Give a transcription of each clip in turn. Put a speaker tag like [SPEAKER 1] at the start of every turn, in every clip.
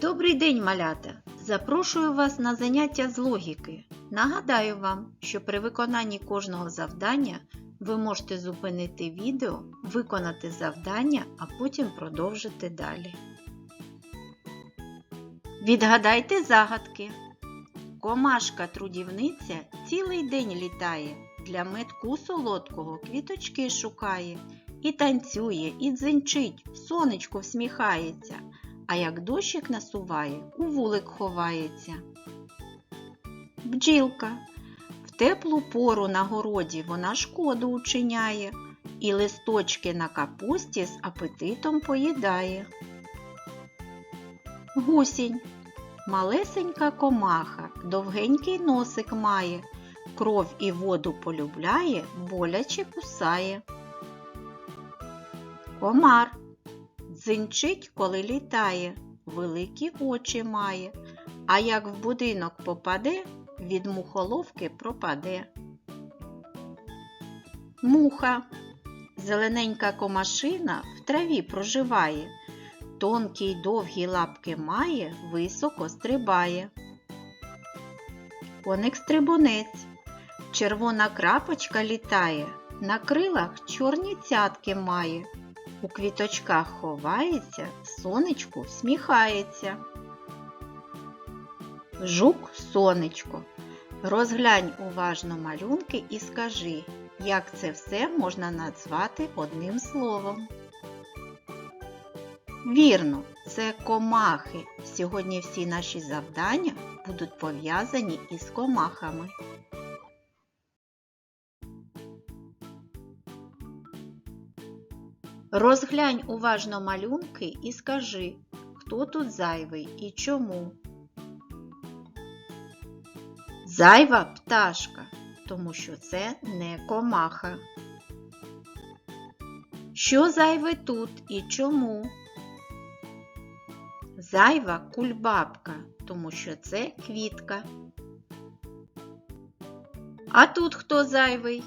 [SPEAKER 1] Добрий день, малята! Запрошую вас на заняття з логіки. Нагадаю вам, що при виконанні кожного завдання ви можете зупинити відео, виконати завдання, а потім продовжити далі. Відгадайте загадки. Комашка трудівниця цілий день літає, для метку солодкого квіточки шукає, і танцює, і дзенчить, сонечко всміхається, а як дощик насуває, у вулик ховається. Бджілка. В теплу пору на городі вона шкоду учиняє, і листочки на капусті з апетитом поїдає. Гусінь. Малесенька комаха, довгенький носик має, кров і воду полюбляє, боляче кусає. Комар. Дзинчить, коли літає, великі очі має, а як в будинок попаде, від мухоловки пропаде. Муха. Зелененька комашина в траві проживає, тонкі й довгі лапки має, високо стрибає. Коник стрибунець. Червона крапочка літає, на крилах чорні цятки має. У квіточках ховається, сонечку всміхається. Жук сонечко. Розглянь уважно малюнки і скажи, як це все можна назвати одним словом. Вірно, це комахи. Сьогодні всі наші завдання будуть пов'язані із комахами. Розглянь уважно малюнки і скажи, хто тут зайвий і чому. Зайва пташка, тому що це не комаха. Що зайве тут і чому? Зайва кульбабка, тому що це квітка. А тут хто зайвий?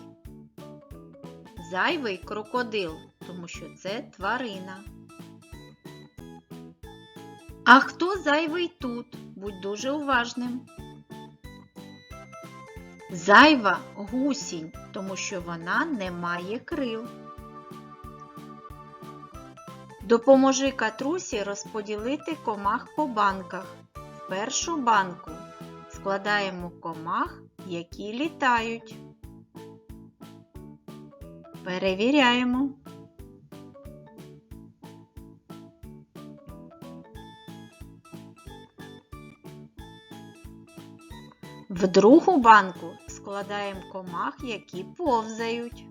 [SPEAKER 1] Зайвий крокодил, тому що це тварина. А хто зайвий тут? Будь дуже уважним. Зайва гусінь, тому що вона не має крил. Допоможи катрусі розподілити комах по банках. В першу банку складаємо комах, які літають. Перевіряємо. В другу банку складаємо комах, які повзають.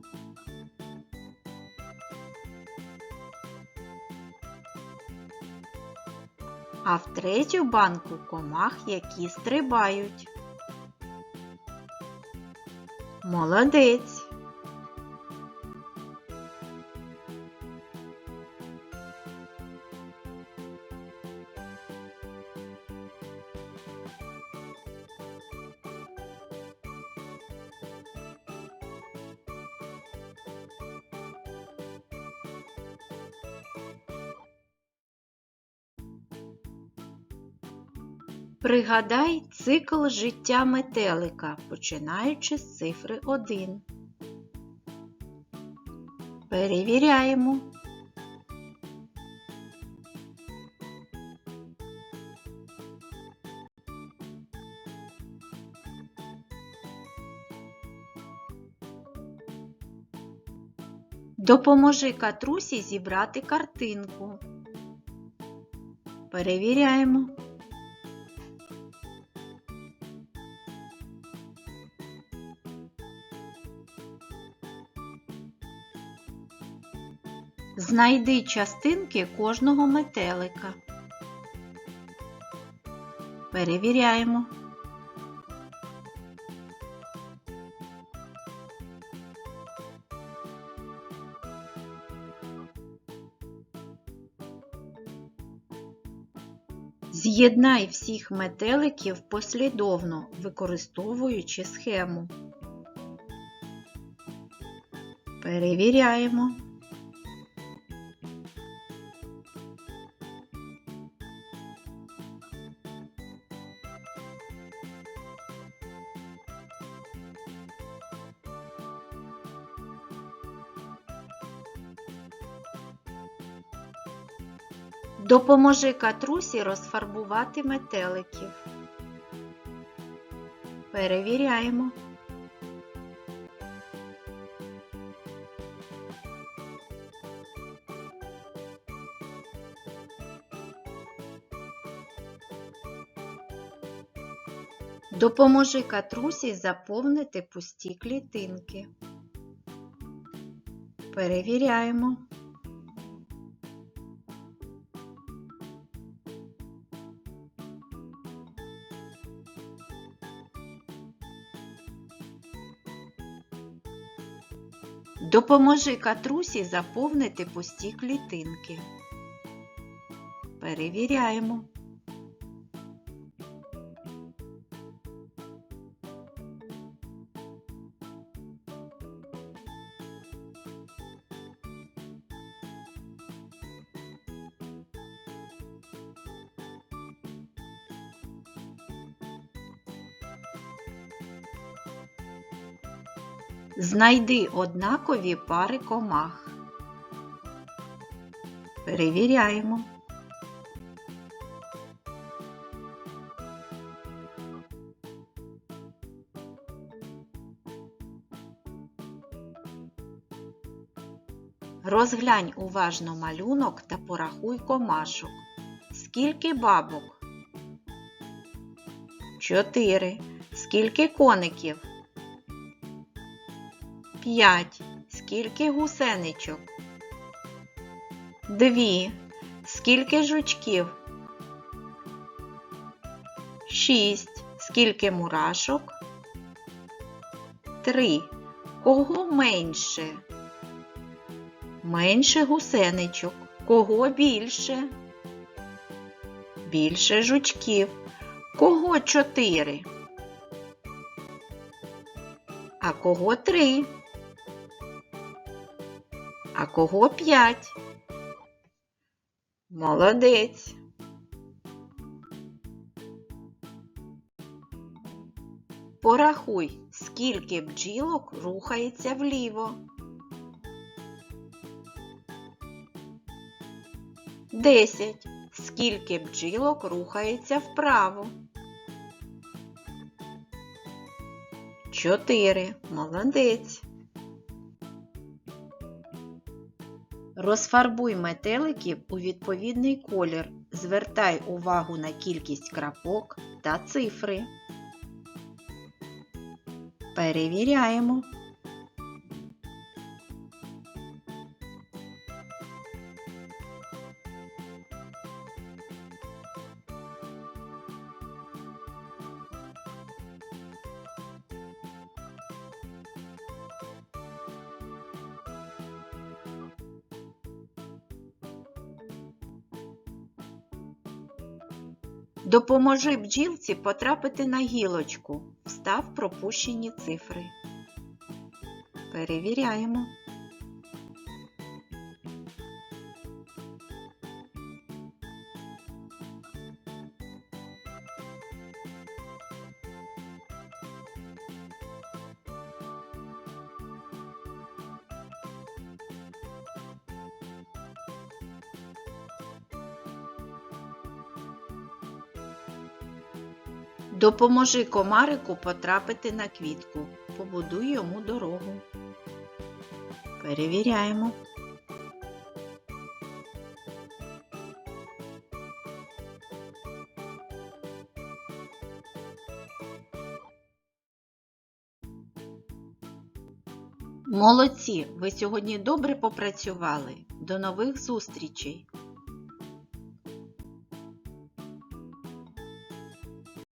[SPEAKER 1] А в третю банку комах, які стрибають. Молодець! Пригадай цикл життя метелика, починаючи з цифри 1. Перевіряємо. Допоможи катрусі зібрати картинку. Перевіряємо. Знайди частинки кожного метелика. Перевіряємо. З'єднай всіх метеликів послідовно, використовуючи схему. Перевіряємо. Допоможи катрусі розфарбувати метеликів. Перевіряємо. Допоможи катрусі заповнити пусті клітинки. Перевіряємо. Допоможи катрусі заповнити пусті клітинки. Перевіряємо. Знайди однакові пари комах. Перевіряємо. Розглянь уважно малюнок та порахуй комашок. Скільки бабок? Чотири. Скільки коників? П'ять. Скільки гусеничок? Дві. Скільки жучків? Шість. Скільки мурашок? Три. Кого менше? Менше гусеничок. Кого більше? Більше жучків. Кого чотири? А кого три? Кого п'ять? Молодець. Порахуй, скільки бджілок рухається вліво. Десять. Скільки бджілок рухається вправо? Чотири. Молодець. Розфарбуй метеликів у відповідний колір. Звертай увагу на кількість крапок та цифри. Перевіряємо. Допоможи бджілці потрапити на гілочку. Встав пропущені цифри. Перевіряємо. Допоможи комарику потрапити на квітку. Побудуй йому дорогу. Перевіряємо. Молодці! Ви сьогодні добре попрацювали. До нових зустрічей!